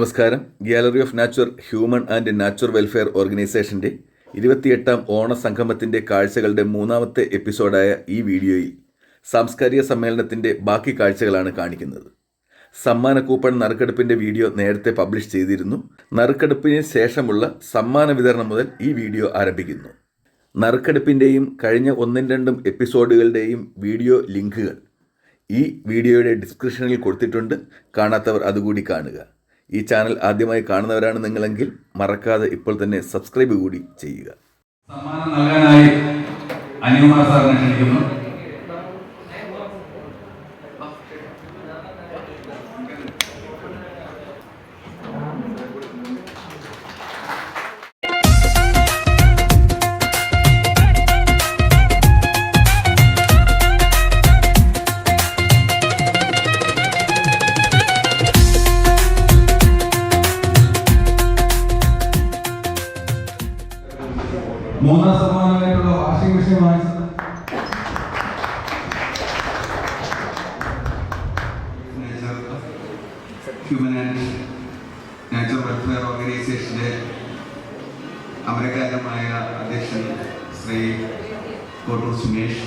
നമസ്കാരം. Gallery of nature human and nature welfare ഓർഗനൈസേഷന്റെ ഇരുപത്തിയെട്ടാം ഓണ സംഗമത്തിന്റെ കാഴ്ചകളുടെ മൂന്നാമത്തെ എപ്പിസോഡായ ഈ വീഡിയോയിൽ സാംസ്കാരിക സമ്മേളനത്തിന്റെ ബാക്കി കാഴ്ചകളാണ് കാണിക്കുന്നത്. സമ്മാന കൂപ്പൺ നറുക്കെടുപ്പിന്റെ വീഡിയോ നേരത്തെ പബ്ലിഷ് ചെയ്തിരുന്നു. നറുക്കെടുപ്പിന് ശേഷമുള്ള സമ്മാന വിതരണം മുതൽ ഈ വീഡിയോ ആരംഭിക്കുന്നു. നറുക്കെടുപ്പിന്റെയും കഴിഞ്ഞ ഒന്നും രണ്ടും എപ്പിസോഡുകളുടെയും വീഡിയോ ലിങ്കുകൾ ഈ വീഡിയോയുടെ ഡിസ്ക്രിപ്ഷനിൽ കൊടുത്തിട്ടുണ്ട്. കാണാത്തവർ അതുകൂടി കാണുക. ഈ ചാനൽ ആദ്യമായി കാണുന്നവരാണ് നിങ്ങളെങ്കിൽ മറക്കാതെ ഇപ്പോൾ തന്നെ സബ്സ്ക്രൈബ് കൂടി ചെയ്യുക. സമ്മാനം നൽകാനായി അനിൽകുമാർ സാറിനെ ക്ഷണിക്കുന്നു. ഹ്യൂമൻ ആൻഡ് നാച്ചുറൽ വെൽഫെയർ ഓർഗനൈസേഷന്റെ അമരക്കാരമായ അധ്യക്ഷൻ ശ്രീ കോട്ടൂർ സുമേഷ്.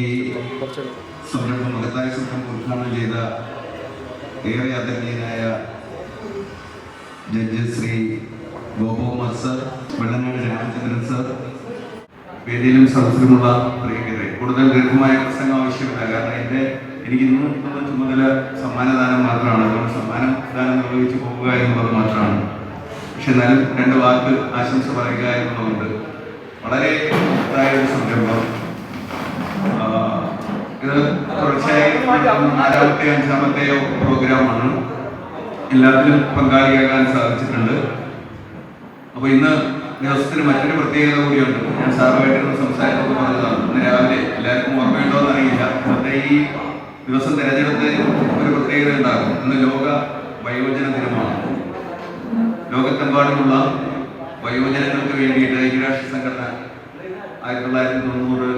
ഈ സംരംഭം മകത്തായ സംരംഭം ഉദ്ഘാടനം ചെയ്ത ഏറെ ആദരണീയനായ judge Shri Gopakumar sir Vellanad Ramachandran sir വേദിയിലും സദസ്സിലുമുള്ള പ്രിയങ്കരെ കൂടുതൽ ദീർഘമായ പ്രസംഗം ആവശ്യമില്ല. കാരണം എന്റെ എനിക്ക് ഇന്ന് ചുമതല സമ്മാനദാനം മാത്രമാണ്. അതുകൊണ്ട് സമ്മാനദാനം നിർവഹിച്ചു പോവുക എന്നുള്ളത് മാത്രമാണ്. പക്ഷെ എന്നാലും രണ്ട് വാക്ക് ആശംസ പറയുക എന്നുള്ളതുണ്ട്. വളരെ ഒരു സംരംഭം. ഇത് തുടർച്ചയായി നാലാമത്തെ അഞ്ചാമത്തെ പ്രോഗ്രാമാണ്. എല്ലാത്തിലും പങ്കാളിയാകാൻ സാധിച്ചിട്ടുണ്ട്. അപ്പോൾ ഇന്ന് ദിവസത്തിന് മറ്റൊരു പ്രത്യേകത കൂടിയുണ്ട്. ഞാൻ സാറുമായിട്ട് സംസാരിച്ചപ്പോൾ പറഞ്ഞതാണ് ഇന്ന് രാവിലെ എല്ലാവർക്കും ഓർമ്മയുണ്ടോ എന്നറിയില്ല അന്നത്തെ ഈ ദിവസം തിരഞ്ഞെടുത്ത് ഒരു പ്രത്യേകത ഉണ്ടാകും. ഇന്ന് ലോക വയോജന ദിനമാണ്. ലോകത്തെമ്പാടുമുള്ള വയോജനങ്ങൾക്ക് വേണ്ടിയിട്ട് ഐക്യരാഷ്ട്ര സംഘടന ആയിരത്തി തൊള്ളായിരത്തി തൊണ്ണൂറ്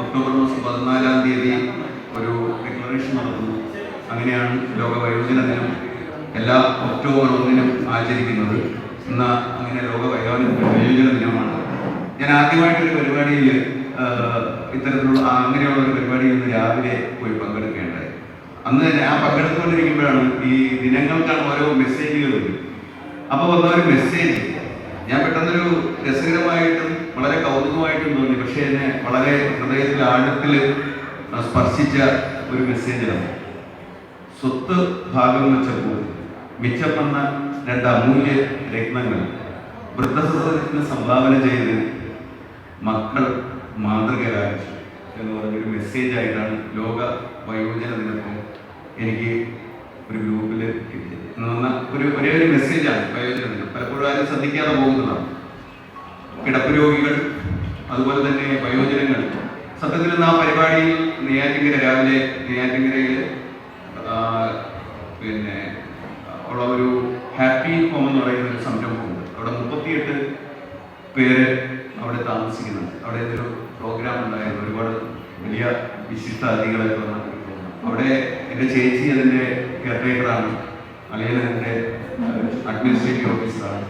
ഒക്ടോബർ മാസം പതിനാലാം തീയതി ഒരു ഡിക്ലറേഷൻ നടത്തുന്നു. അങ്ങനെയാണ് ലോക വയോജന ദിനം എല്ലാ ഒക്ടോബർ ഒന്നിനും ആചരിക്കുന്നത്. ഇന്ന് അങ്ങനെ ലോക വയോജന വയോജന ദിനമാണ്. ഞാൻ ആദ്യമായിട്ടൊരു പരിപാടിയിൽ ഇത്തരത്തിലുള്ള അങ്ങനെയുള്ള ഒരു പരിപാടി ഇന്ന് രാവിലെ പോയി പങ്കെടുക്കേണ്ടായി അന്ന് ഞാൻ പങ്കെടുത്തുകൊണ്ടിരിക്കുമ്പോഴാണ് ഈ ദിനങ്ങൾക്കാണ് ഓരോ മെസ്സേജുകൾ അപ്പൊ അപ്പോൾ വന്ന ഒരു മെസ്സേജ്. ഞാൻ പെട്ടെന്നൊരു രസകരമായിട്ടും വളരെ കൗതുകമായിട്ടും തോന്നി. പക്ഷേ എന്നെ വളരെ ഹൃദയത്തിൽ ആഴത്തിൽ സ്പർശിച്ച ഒരു മെസ്സേജാണ്. സ്വത്ത് ഭാഗം വെച്ചപ്പോൾ മിച്ചം വന്ന രണ്ട് അമൂല്യ രത്നങ്ങൾ. വൃദ്ധസദനത്തിന് സംഭാവന ചെയ്ത് മക്കൾ മാതൃക എന്ന് എന്ന് പറഞ്ഞൊരു മെസ്സേജ് ആയിട്ടാണ് ലോക വയോജന ദിനത്തിൽ എനിക്ക് ഒരു ഗ്രൂപ്പിൽ ഒരു ഒരേ ഒരു മെസ്സേജാണ് വയോജന ദിനം പലപ്പോഴും ആരും ശ്രദ്ധിക്കാതെ പോകുന്നതാണ്. കിടപ്പ് രോഗികൾ അതുപോലെ തന്നെ വയോജനങ്ങൾ. സത്യത്തിൽ ആ പരിപാടിയിൽ നെയ്യാറ്റിങ്കര രാവിലെ നെയ്യാറ്റിങ്കരയിൽ പിന്നെ ഉള്ള ഒരു ഹാപ്പി ഹോം എന്ന് പറയുന്ന ഒരു സംരംഭമുണ്ട്. അവിടെ മുപ്പത്തിയെട്ട് പേര് അവിടെ താമസിക്കുന്നുണ്ട്. അവിടെ ഒരു പ്രോഗ്രാം ഉണ്ടായിരുന്നു. ഒരുപാട് വലിയ വിശിഷ്ട അതിഥികളൊക്കെ അവിടെ എന്റെ ചേച്ചി അതിന്റെ കെയർടേക്കറാണ് അല്ലെങ്കിൽ എന്റെ അഡ്മിനിസ്ട്രേറ്റീവ് ഓഫീസറാണ്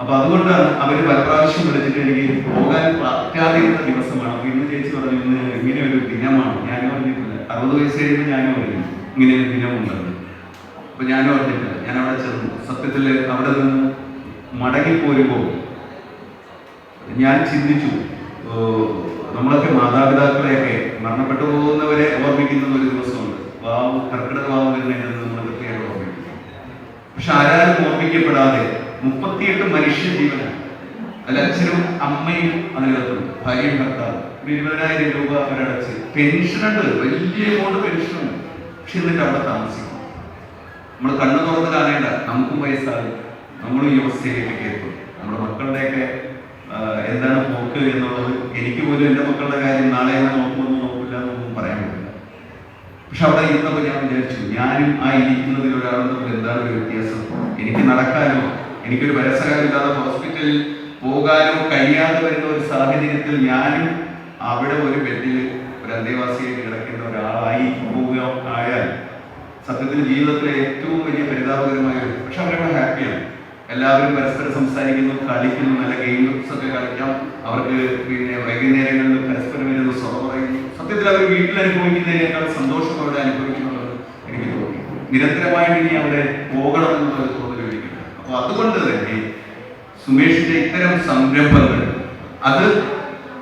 അപ്പൊ അതുകൊണ്ടാണ് അവർ പല പ്രാവശ്യം വിളിച്ചിട്ട് എനിക്ക് പോകാൻ പറ്റാതിരുന്ന ദിവസമാണ്. അപ്പൊ ഇന്ന് ചേച്ചി പറഞ്ഞു ഇന്ന് ഇങ്ങനെ ഒരു ദിനമാണ്. ഞാനും അറിഞ്ഞിട്ടില്ല. അറുപത് വയസ്സ് കഴിയുമ്പോൾ ഞാനും പറഞ്ഞു ഇങ്ങനെ ഒരു ദിനമുണ്ടെന്ന്. അപ്പൊ ഞാനും അറിഞ്ഞിട്ടില്ല. ഞാൻ അവിടെ ചെന്നു. സത്യത്തിൽ അവിടെ നിന്ന് മടങ്ങി പോരുമ്പോൾ ഞാൻ ചിന്തിച്ചു നമ്മളൊക്കെ മാതാപിതാക്കളെയൊക്കെ മരണപ്പെട്ടു പോകുന്നവരെ ഓർമ്മിക്കുന്ന ഒരു ദിവസമുണ്ട്. വാവ് കർക്കിടക വാവ് വരുന്നതിന് നമ്മൾ കൃത്യമായിട്ട് ഓർമ്മിക്കും പക്ഷെ ആരാരും ഓർമ്മിക്കപ്പെടാതെ മുപ്പത്തിയെട്ട് മനുഷ്യ ജീവനാണ്. അല്ല അച്ഛനും അമ്മയും അതിനകത്തുണ്ട്. ഭാര്യയും ഭർത്താവും. ഒരു ഇരുപതിനായിരം രൂപ അവരടച്ച് പെൻഷനുണ്ട് വലിയ എമൗണ്ട് പെൻഷനുണ്ട് പക്ഷെ എന്നിട്ട് അവിടെ താമസിക്കും. നമ്മൾ കണ്ണു തുറന്ന് കാണേണ്ട നമുക്കും വയസ്സാകും നമ്മളും ഈ അവസ്ഥയിലേക്ക് എത്തും നമ്മുടെ മക്കളുടെയൊക്കെ എന്താണ് പോക്ക് എന്നുള്ളത് എനിക്ക് പോലും എന്റെ മക്കളുടെ കാര്യം നാളെ നോക്കുമെന്ന് നോക്കില്ല എന്നൊന്നും പറയാൻ പറ്റില്ല. പക്ഷെ അവിടെ ഇരുന്നപ്പോൾ ഞാൻ വിചാരിച്ചു ഞാനും ആ ഇരിക്കുന്നതിൽ ഒരാളും തമ്മിൽ എന്താണ് ഒരു വ്യത്യാസം? എനിക്ക് നടക്കാനോ എനിക്കൊരു പരസരമില്ലാതെ ഹോസ്പിറ്റലിൽ പോകാനോ കഴിയാതെ വരുന്ന ഒരു സാഹചര്യത്തിൽ ഞാനും അവിടെ ഒരു ബെഡിൽ ഒരു അന്തേവാസിയായിട്ട് കിടക്കുന്ന ഒരാളായി പോവുക ആയാൽ സത്യത്തിൽ ജീവിതത്തിലെ ഏറ്റവും വലിയ പരിതാപകരമായ പക്ഷെ അവരൊക്കെ ഹാപ്പിയാണ്. എല്ലാവരും പരസ്പരം സംസാരിക്കുന്നു കളിക്കുന്നു നല്ല ഗെയിംസ് ഒക്കെ കളിക്കാം. അവർക്ക് പിന്നെ വൈകുന്നേരങ്ങളിൽ പരസ്പരം വരുന്നു സ്വറ പറയുന്നു. സത്യത്തിൽ അവർ വീട്ടിൽ അനുഭവിക്കുന്നതിനേക്കാൾ സന്തോഷം അവിടെ അനുഭവിക്കുന്നുള്ളത് എനിക്ക് തോന്നി. നിരന്തരമായിട്ട് ഇനി അവിടെ പോകണം എന്നുള്ളത് തോന്നൽ എനിക്കുണ്ട്. അപ്പോൾ അതുകൊണ്ട് തന്നെ സുമേഷിന്റെ ഇത്തരം സംരംഭങ്ങൾ അത്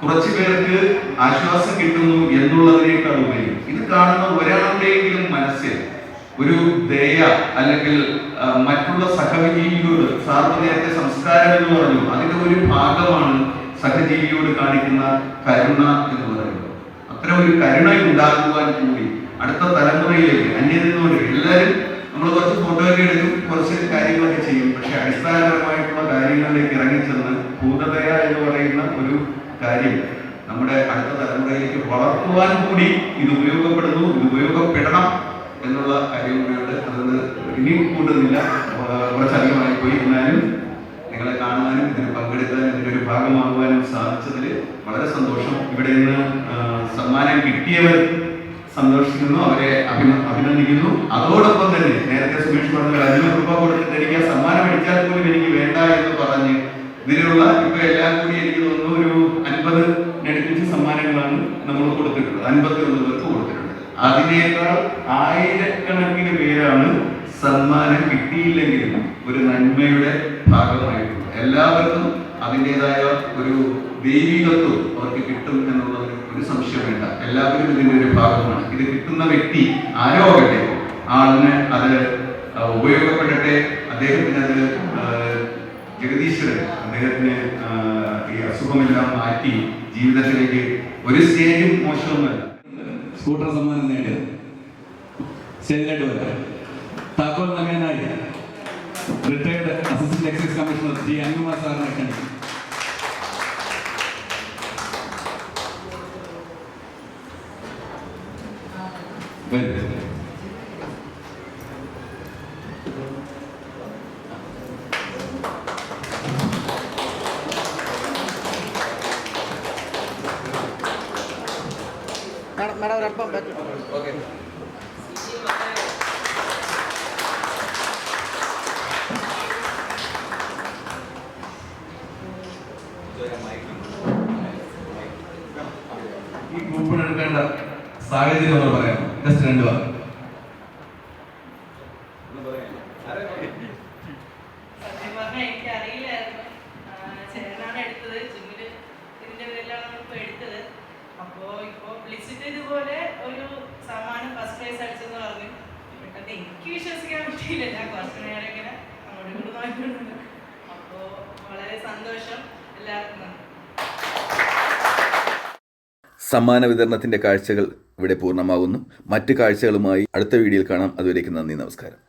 കുറച്ചു പേർക്ക് ആശ്വാസം കിട്ടുന്നു എന്നുള്ളതിനേക്കാൾ ഉപരി ഇത് കാണുന്ന ഒരാളുടെയെങ്കിലും മനസ്സിൽ ഒരു ദയ അല്ലെങ്കിൽ മറ്റുള്ള സഹജീവിയോട് സാറിന് സംസ്കാരം എന്ന് പറഞ്ഞു. അതിന്റെ ഒരു ഭാഗമാണ് സഹജീവിയോട് കാണിക്കുന്ന കരുണ എന്ന് പറയുന്നത്. അത്തരം ഒരു കരുണ ഉണ്ടാകുവാൻ കൂടി അടുത്ത തലമുറയിലേക്ക് അന്യം നിന്നുകൊണ്ട് എല്ലാവരും നമ്മൾ കുറച്ച് ഫോട്ടോ ഒക്കെ എടുക്കും കുറച്ച് കാര്യങ്ങളൊക്കെ ചെയ്യും. പക്ഷെ അടിസ്ഥാനപരമായിട്ടുള്ള കാര്യങ്ങളിലേക്ക് ഇറങ്ങിച്ചെന്ന് ഭൂതദയ എന്ന് പറയുന്ന ഒരു കാര്യം നമ്മുടെ അടുത്ത തലമുറയിലേക്ക് വളർത്തുവാൻ കൂടി ഇത് ഉപയോഗപ്പെടുന്നു ഇത് ഉപയോഗപ്പെടണം. എന്നുള്ള കാര്യം കൂടിയുണ്ട്. അതൊന്ന് ഇനി കൂട്ടുന്നില്ല. ആ, കുറച്ചധികമായി പോയി എന്നാലും നിങ്ങളെ കാണാനും ഇതിന് പങ്കെടുക്കാനും ഇതിന്റെ ഒരു ഭാഗമാകുവാനും സാധിച്ചതിൽ വളരെ സന്തോഷം. ഇവിടെ നിന്ന് സമ്മാനം കിട്ടിയവർ സന്തോഷിക്കുന്നു അവരെ അഭിന- അഭിനന്ദിക്കുന്നു. അതോടൊപ്പം തന്നെ നേരത്തെ സുമേഷ് പറഞ്ഞ അഞ്ഞൂറ് രൂപ കൊടുത്തിട്ട് എനിക്ക് സമ്മാനം അടിച്ചാൽ പോലും എനിക്ക് വേണ്ട എന്ന് പറഞ്ഞ് ഇതിലുള്ള ഇപ്പൊ എല്ലാം കൂടി എനിക്ക് തോന്നുന്നു ഒരു അൻപത് അടുപ്പിച്ച സമ്മാനങ്ങളാണ് നമ്മൾ കൊടുത്തിട്ടുള്ളത്. അൻപത്തി ഒന്ന് അതിനേക്കാൾ ആയിരക്കണക്കിന് പേരാണ് സമ്മാനം കിട്ടിയില്ലെങ്കിലും ഒരു നന്മയുടെ ഭാഗമായിട്ടുള്ളത്. എല്ലാവർക്കും അതിന്റെതായ ഒരു ദൈവികത്വം അവർക്ക് കിട്ടും എന്നുള്ള ഒരു സംശയം വേണ്ട. എല്ലാവരും ഇതിന്റെ ഒരു ഭാഗമാണ്. ഇത് കിട്ടുന്ന വ്യക്തി ആരോ ആകട്ടെ ആളിന് അത് ഉപയോഗപ്പെടട്ടെ. അദ്ദേഹത്തിന് അത് ജഗദീശ്വരൻ അദ്ദേഹത്തിന് ഈ അസുഖമെല്ലാം മാറ്റി ജീവിതത്തിലേക്ക് ഒരു സ്റ്റേജും മോശമൊന്നുമല്ല. സ്കൂട്ടർ സമ്മാനം നേടിയത്. സ്റ്റേജിലേക്ക് വരാം താക്കോൽ നമേനായി retired assistant excise commissioner G Anukumar സാറിനെ ക്ഷണിക്കും വരൂ. മേഡം ഒരല്പം പറ്റും ഈ ഗ്രൂപ്പിന് എടുക്കേണ്ട സാഹചര്യം നമ്മൾ പറയാം. ജസ്റ്റ് രണ്ട് വാക്ക്. പറ്റിയില്ല ഞാൻ കുറച്ച് നേരം ഇങ്ങനെ അങ്ങോട്ടും ഇങ്ങോട്ടും നോക്കിയിട്ടുണ്ട് അപ്പോൾ വളരെ സന്തോഷം എല്ലാവർക്കും സമ്മാന വിതരണത്തിന്റെ കാഴ്ചകൾ ഇവിടെ പൂർണമാകുന്നു. മറ്റ് കാഴ്ചകളുമായി അടുത്ത വീഡിയോയിൽ കാണാം. അതുവരേക്കും നന്ദി നമസ്കാരം.